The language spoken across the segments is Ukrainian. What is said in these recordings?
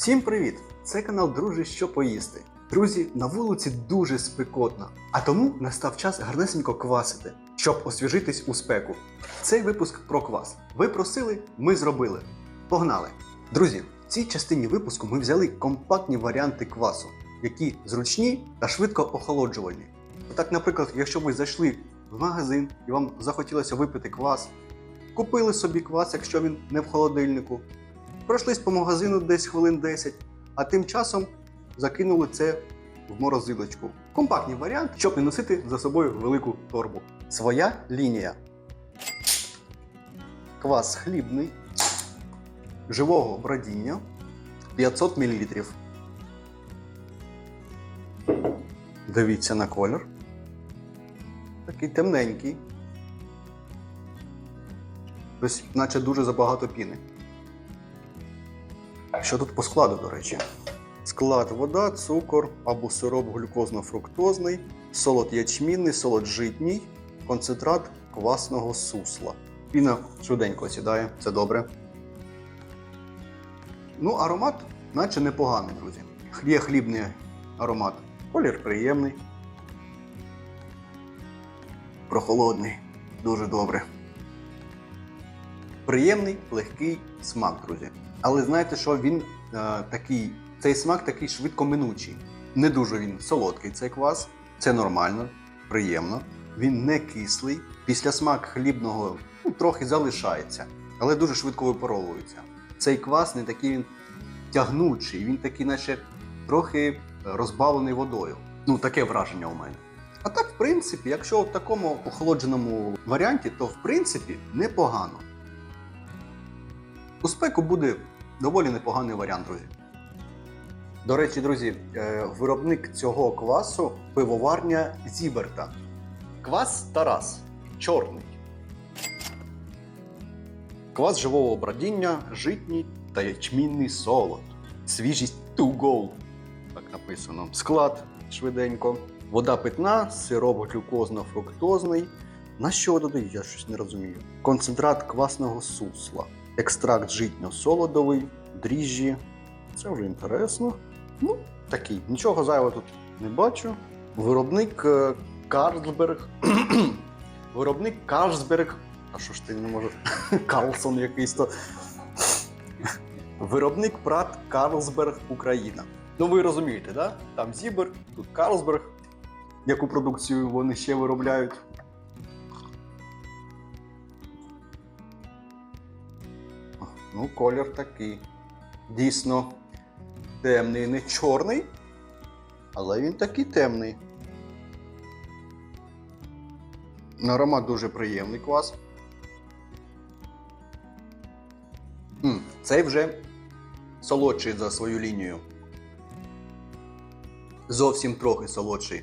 Всім привіт! Це канал Друже, що поїсти. Друзі, на вулиці дуже спекотно, а тому настав час гарнесенько квасити, щоб освіжитись у спеку. Цей випуск про квас. Ви просили, ми зробили. Погнали! Друзі, в цій частині випуску ми взяли компактні варіанти квасу, які зручні та швидко охолоджувальні. Так, наприклад, якщо ви зайшли в магазин і вам захотілося випити квас, купили собі квас, якщо він не в холодильнику, пройшлись по магазину десь хвилин 10, а тим часом закинули це в морозилочку. Компактний варіант, щоб не носити за собою велику торбу. Своя лінія. Квас хлібний, живого бродіння 500 мл. Дивіться на колір. Такий темненький. Ось, наче дуже забагато піни. Що тут по складу, до речі? Склад вода, цукор або сироп глюкозно-фруктозний, солод ячмінний, солод житній, концентрат квасного сусла. Піна швиденько сідає, це добре. Ну, аромат, наче непоганий, друзі. Є хлібний аромат. Колір приємний. Прохолодний. Дуже добре. Приємний, легкий смак, друзі. Але знаєте, що він е, такий, цей смак такий швидкоминучий. Не дуже він солодкий цей квас. Це нормально, приємно. Він не кислий. Після смак хлібного ну, трохи залишається, але дуже швидко випаровується. Цей квас не такий він тягнучий, він такий, наче трохи розбавлений водою. Ну, таке враження у мене. А так, в принципі, якщо в такому охолодженому варіанті, то в принципі непогано. У спеку буде доволі непоганий варіант, друзі. До речі, друзі, е, виробник цього квасу пивоварня Зіберта. Квас Тарас. Чорний. Квас живого бродіння, житній та ячмінний солод. Свіжість to go. Так написано. Склад швиденько. Вода питна, сироп глюкозно-фруктозний. На що додають, я щось не розумію. Концентрат квасного сусла, екстракт житньо-солодовий, дріжджі. Це вже інтересно. Ну, такий. Нічого зайвого тут не бачу. Виробник е, Карлсберг. Виробник Карлсберг. А що ж ти не можеш? Карлсон якийсь то. Виробник Прат Карлсберг Україна. Ну ви розумієте, да? Там Зібер, тут Карлсберг. Яку продукцію вони ще виробляють. Ну, колір такий. Дійсно темний, не чорний, але він такий темний. Аромат дуже приємний квас. М, Цей вже солодший за свою лінію. Зовсім трохи солодший.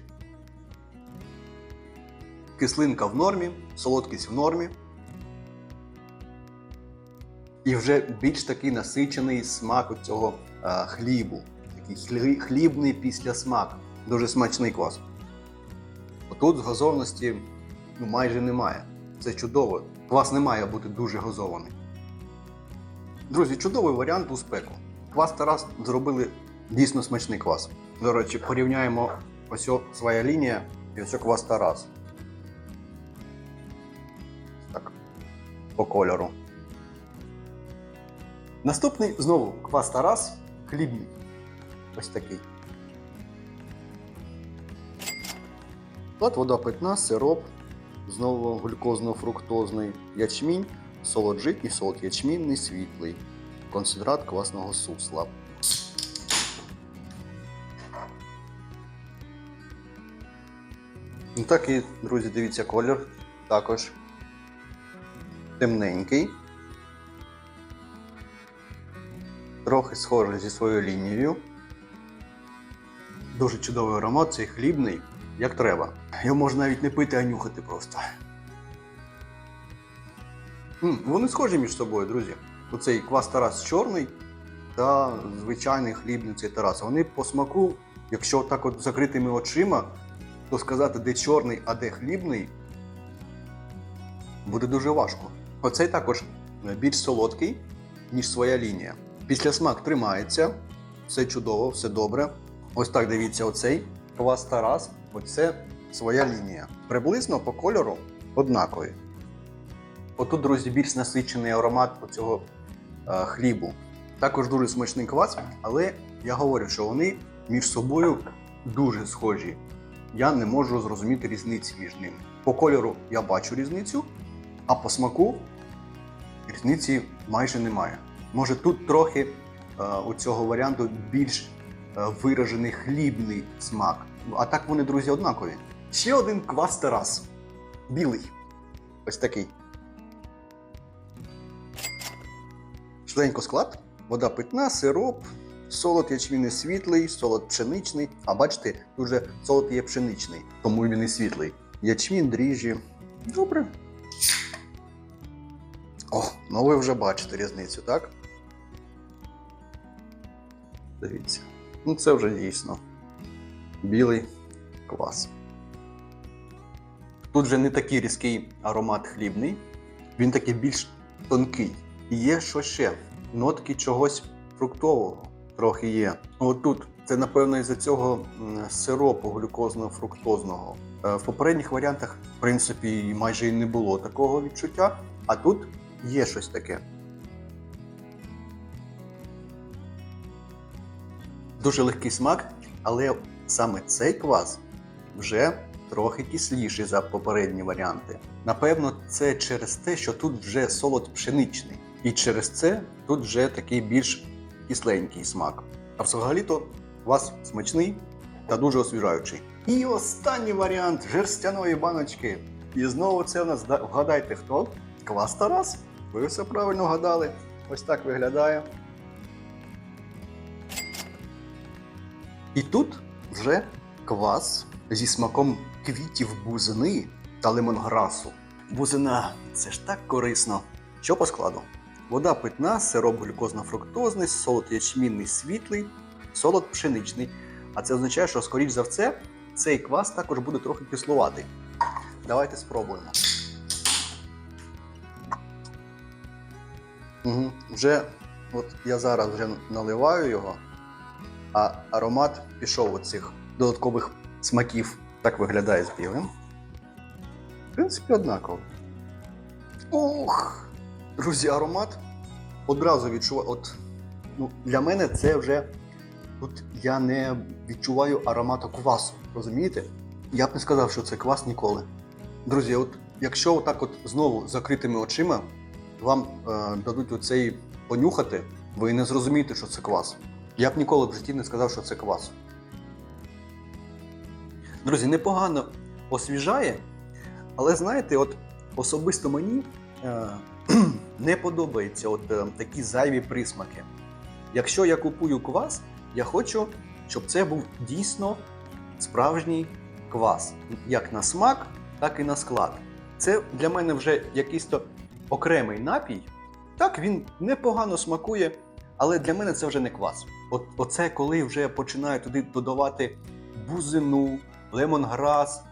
Кислинка в нормі, солодкість в нормі. І вже більш такий насичений смак цього а, хлібу. Такий хлі- хлібний післясмак. Дуже смачний квас. Отут газованості ну, майже немає. Це чудово. Квас не має бути дуже газований. Друзі, чудовий варіант у спеку. Квас Тарас зробили дійсно смачний квас. До речі, порівняємо ось своя лінія і ось квас Тарас. Так, по кольору. Наступний знову квас Тарас хлібний. Ось такий. От вода питна, сироп, знову глюкозно-фруктозний ячмінь, солод житній, солод ячмінний, світлий, концентрат квасного сусла. Ну так і, друзі, дивіться колір. Також темненький. Трохи схожий зі своєю лінією. Дуже чудовий аромат, цей хлібний, як треба. Його можна навіть не пити, а нюхати просто. М, вони схожі між собою, друзі. Оцей квас Тарас чорний та звичайний хлібний цей Тарас. Вони по смаку, якщо так от закритими очима, то сказати, де чорний, а де хлібний, буде дуже важко. Оцей також більш солодкий, ніж своя лінія. Після смак тримається, все чудово, все добре. Ось так дивіться, оцей квас Тарас, оце своя лінія. Приблизно по кольору однакові. Отут, друзі, більш насичений аромат цього е, хлібу. Також дуже смачний квас, але я говорю, що вони між собою дуже схожі. Я не можу зрозуміти різниці між ними. По кольору я бачу різницю, а по смаку різниці майже немає. Може тут трохи е, у цього варіанту більш е, виражений хлібний смак. А так вони, друзі, однакові. Ще один квас Тарас. Білий. Ось такий. Швиденько склад. Вода питна, сироп, солод ячмінний світлий, солод пшеничний. А бачите, тут же солод є пшеничний, тому він і світлий. Ячмін, дріжджі. Добре. О, ну ви вже бачите різницю, так? Дивіться. Ну це вже дійсно. Білий квас. Тут вже не такий різкий аромат хлібний, він такий більш тонкий. І є що ще? Нотки чогось фруктового трохи є. От тут це, напевно, із-за цього сиропу глюкозно-фруктозного. Е, В попередніх варіантах, в принципі, майже і не було такого відчуття, а тут є щось таке. Дуже легкий смак, але саме цей квас вже трохи кисліший за попередні варіанти. Напевно, це через те, що тут вже солод пшеничний, і через це тут вже такий більш кисленький смак. А взагалі-то квас смачний та дуже освіжаючий. І останній варіант жерстяної баночки. І знову це у нас вгадайте хто? Квас Тарас. Ви все правильно вгадали. Ось так виглядає. І тут вже квас зі смаком квітів бузини та лимонграсу. Бузина це ж так корисно. Що по складу? Вода питна, сироп глюкозно-фруктозний, солод ячмінний світлий, солод пшеничний. А це означає, що, скоріш за все, цей квас також буде трохи кислуватий. Давайте спробуємо. Угу. Вже от я зараз вже наливаю його, а аромат пішов оцих додаткових смаків. Так виглядає з білим. В принципі, однаково. Ух! Друзі, аромат одразу відчуваю. От, ну, для мене це вже. Тут я не відчуваю аромату квасу. Розумієте? Я б не сказав, що це квас ніколи. Друзі, от якщо отак от знову закритими очима вам е, дадуть оцей понюхати, ви не зрозумієте, що це квас. Я б ніколи в житті не сказав, що це квас. Друзі, непогано освіжає, але знаєте, от особисто мені е, не подобаються от е, такі зайві присмаки. Якщо я купую квас, я хочу, щоб це був дійсно справжній квас, як на смак, так і на склад. Це для мене вже якийсь то окремий напій. Так, він непогано смакує, але для мене це вже не квас. От, оце коли вже починаю туди додавати бузину, лемонграс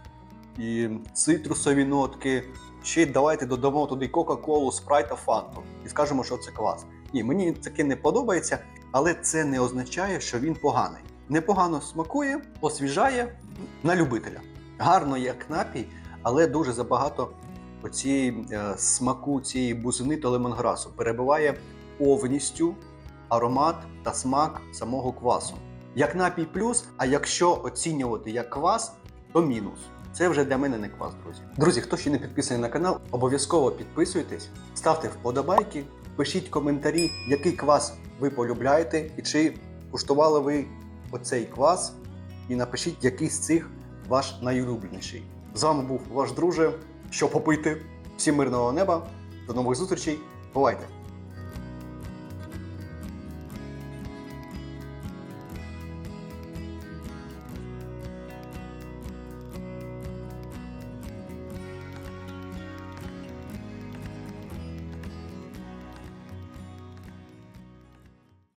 і цитрусові нотки. Ще давайте додамо туди Кока-Колу, спрайт та фанту і скажемо, що це квас. Ні, мені таке не подобається, але це не означає, що він поганий. Непогано смакує, освіжає на любителя. Гарно як напій, але дуже забагато оцієї е, смаку цієї бузини та лемонграсу перебиває повністю аромат та смак самого квасу. Як напій плюс, а якщо оцінювати як квас, то мінус. Це вже для мене не квас, друзі. Друзі, хто ще не підписаний на канал, обов'язково підписуйтесь, ставте вподобайки, пишіть коментарі, який квас ви полюбляєте і чи куштували ви оцей квас. І напишіть, який з цих ваш найулюбленіший. З вами був ваш друже. Що попити? Всім мирного неба. До нових зустрічей. Бувайте!